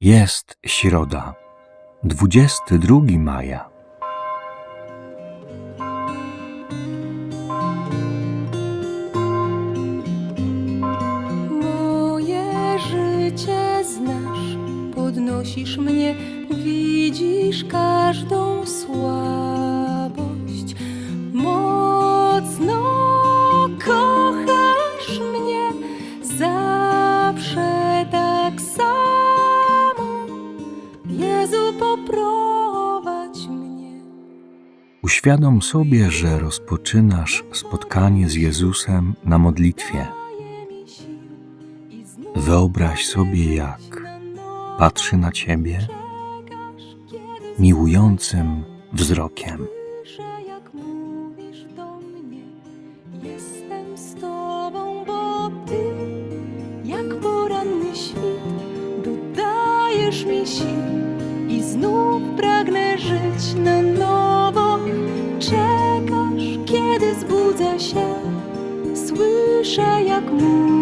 Jest środa, 22 maja. Moje życie znasz, podnosisz mnie, widzisz każdą słabość. Uświadom sobie, że rozpoczynasz spotkanie z Jezusem na modlitwie. Wyobraź sobie, jak patrzy na ciebie miłującym wzrokiem. Słyszę, jak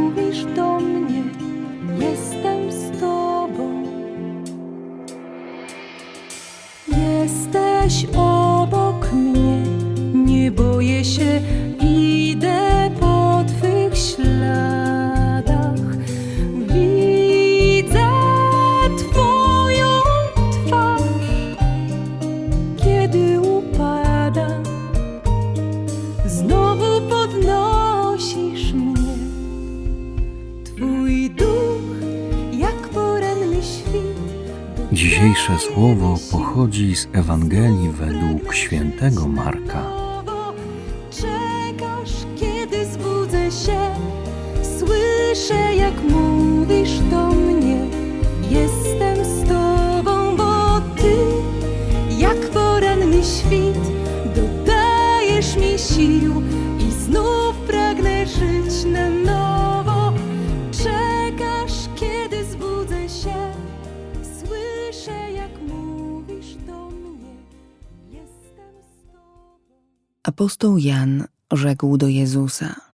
pochodzi z Ewangelii według świętego Marka. Czekasz, kiedy zbudzę się, słyszę, jak mówisz Apostoł Jan rzekł do Jezusa: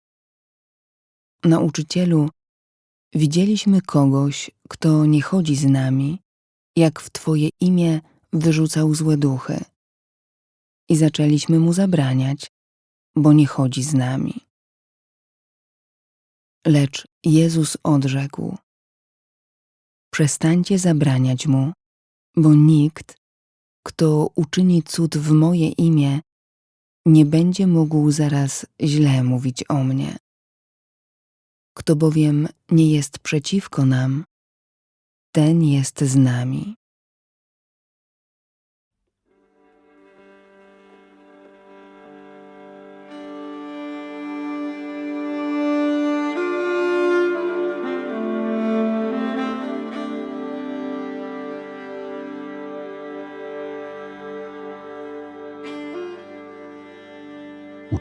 Nauczycielu, widzieliśmy kogoś, kto nie chodzi z nami, jak w Twoje imię wyrzucał złe duchy. I zaczęliśmy mu zabraniać, bo nie chodzi z nami. Lecz Jezus odrzekł: Przestańcie zabraniać mu, bo nikt, kto uczyni cud w moje imię, nie będzie mógł zaraz źle mówić o mnie. Kto bowiem nie jest przeciwko nam, ten jest z nami.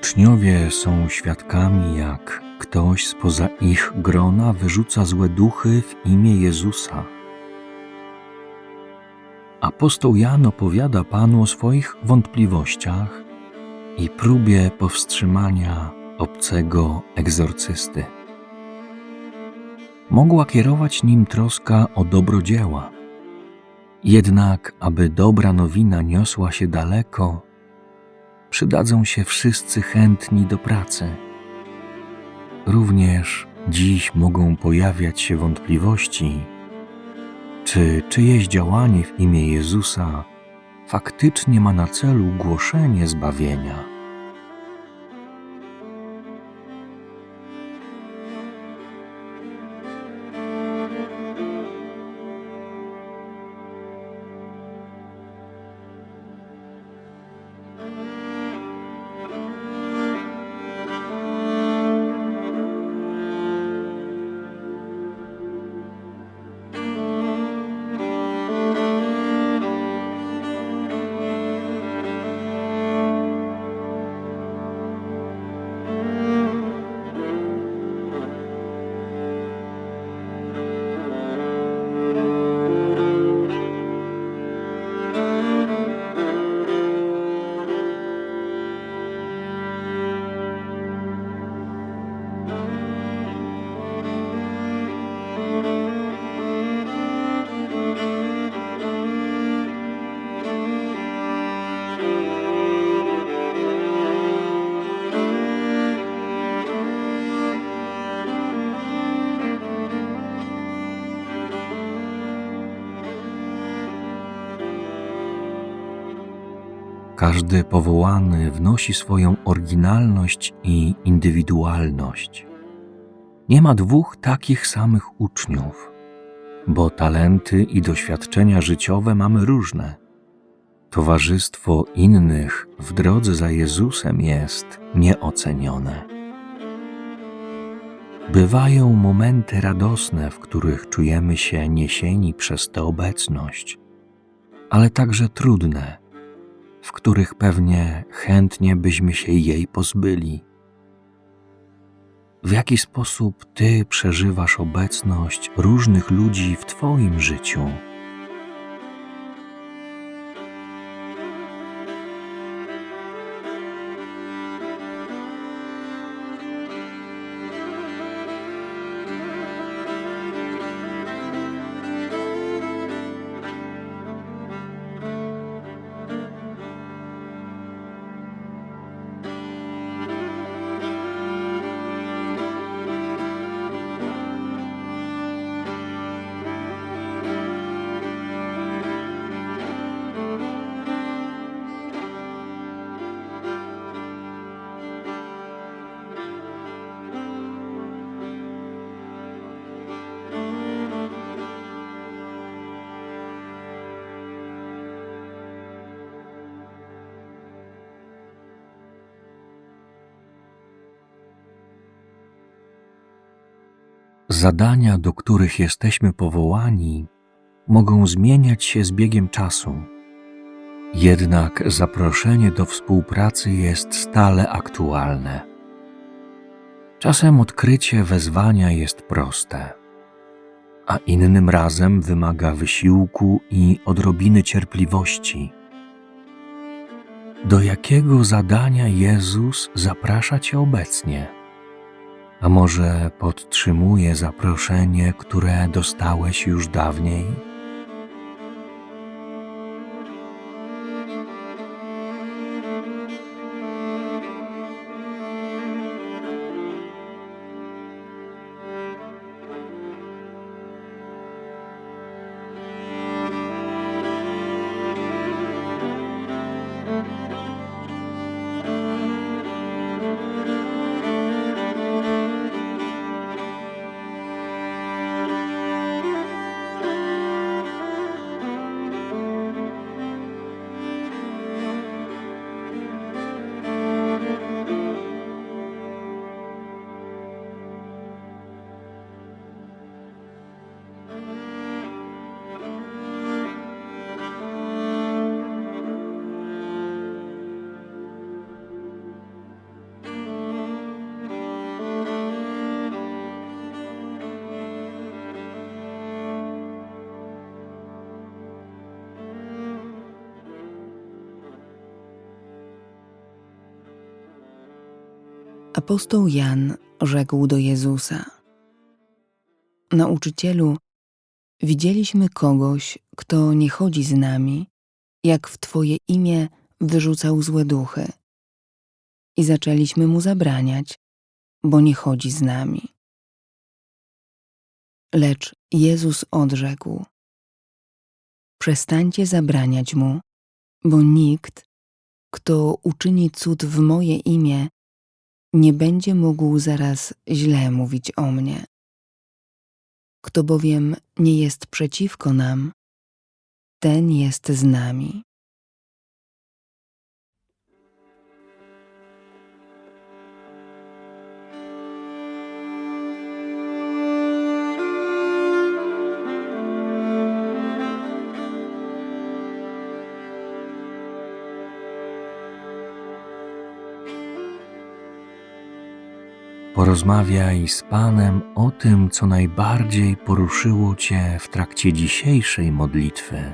Uczniowie są świadkami, jak ktoś spoza ich grona wyrzuca złe duchy w imię Jezusa. Apostoł Jan opowiada Panu o swoich wątpliwościach i próbie powstrzymania obcego egzorcysty. Mogła kierować nim troska o dobro dzieła. Jednak, aby dobra nowina niosła się daleko, przydadzą się wszyscy chętni do pracy. Również dziś mogą pojawiać się wątpliwości, czy czyjeś działanie w imię Jezusa faktycznie ma na celu głoszenie zbawienia. Każdy powołany wnosi swoją oryginalność i indywidualność. Nie ma dwóch takich samych uczniów, bo talenty i doświadczenia życiowe mamy różne. Towarzystwo innych w drodze za Jezusem jest nieocenione. Bywają momenty radosne, w których czujemy się niesieni przez tę obecność, ale także trudne, w których pewnie chętnie byśmy się jej pozbyli. W jaki sposób Ty przeżywasz obecność różnych ludzi w Twoim życiu? Zadania, do których jesteśmy powołani, mogą zmieniać się z biegiem czasu. Jednak zaproszenie do współpracy jest stale aktualne. Czasem odkrycie wezwania jest proste, a innym razem wymaga wysiłku i odrobiny cierpliwości. Do jakiego zadania Jezus zaprasza Cię obecnie? A może podtrzymuje zaproszenie, które dostałeś już dawniej? Apostoł Jan rzekł do Jezusa: Nauczycielu, widzieliśmy kogoś, kto nie chodzi z nami, jak w Twoje imię wyrzucał złe duchy. I zaczęliśmy mu zabraniać, bo nie chodzi z nami. Lecz Jezus odrzekł: Przestańcie zabraniać mu, bo nikt, kto uczyni cud w moje imię, nie będzie mógł zaraz źle mówić o mnie. Kto bowiem nie jest przeciwko nam, ten jest z nami. Porozmawiaj z Panem o tym, co najbardziej poruszyło Cię w trakcie dzisiejszej modlitwy.